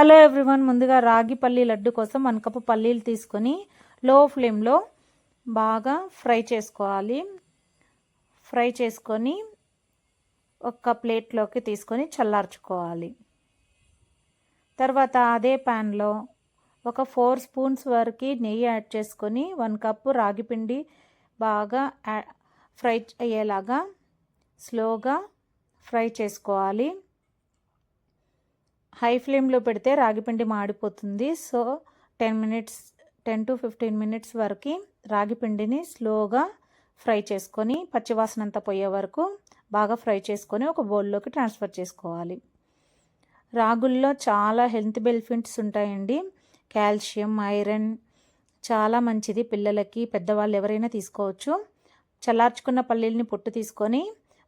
Hello everyone ముందుగా రాగి పల్లి లడ్డు కోసం వన్ కప్పు పల్లీలు తీసుకొని లో ఫ్లేమ్లో బాగా ఫ్రై చేసుకోవాలి. ఫ్రై చేసుకొని ఒక ప్లేట్లోకి తీసుకొని చల్లార్చుకోవాలి. తర్వాత అదే ప్యాన్లో ఒక ఫోర్ స్పూన్స్ వరకు నెయ్యి యాడ్ చేసుకొని వన్ కప్పు రాగి పిండి బాగా ఫ్రై అయ్యేలాగా స్లోగా ఫ్రై చేసుకోవాలి. హై ఫ్లేమ్లో పెడితే రాగిపిండి మాడిపోతుంది. So ten minutes ten to fifteen minutes వరకు రాగిపిండిని స్లోగా ఫ్రై చేసుకొని పచ్చివాసన అంతా పోయే వరకు బాగా ఫ్రై చేసుకొని ఒక బౌల్లోకి ట్రాన్స్ఫర్ చేసుకోవాలి. రాగుల్లో చాలా హెల్త్ బెనిఫిట్స్ ఉంటాయండి. కాల్షియం ఐరన్ చాలా మంచిది పిల్లలకి పెద్దవాళ్ళు ఎవరైనా తీసుకోవచ్చు. చల్లార్చుకున్న పల్లీలని పొట్టు తీసుకొని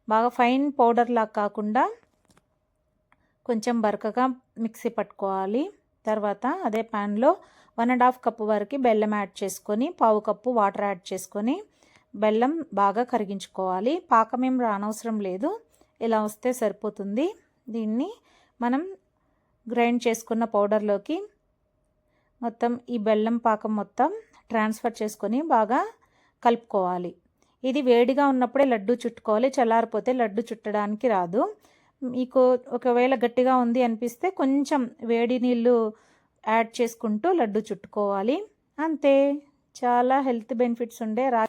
బాగా ఫైన్ పౌడర్ లాగా కాకుండా కొంచెం బరకగా మిక్సీ పట్టుకోవాలి. తర్వాత అదే ప్యాన్లో వన్ అండ్ హాఫ్ కప్పు వరకు బెల్లం యాడ్ చేసుకొని పావు కప్పు వాటర్ యాడ్ చేసుకొని బెల్లం బాగా కరిగించుకోవాలి. పాకం ఏం రానవసరం లేదు. ఇలా వస్తే సరిపోతుంది. దీన్ని మనం గ్రైండ్ చేసుకున్న పౌడర్లోకి మొత్తం ఈ బెల్లం పాకం మొత్తం ట్రాన్స్ఫర్ చేసుకొని బాగా కలుపుకోవాలి. ఇది వేడిగా ఉన్నప్పుడే లడ్డు చుట్టుకోవాలి. చల్లారిపోతే లడ్డు చుట్టడానికి రాదు. మీకు ఒకవేళ గట్టిగా ఉంది అనిపిస్తే కొంచెం వేడి నీళ్ళు యాడ్ చేసుకుంటూ లడ్డు చుట్టుకోవాలి. అంతే. చాలా హెల్త్ బెనిఫిట్స్ ఉండే రా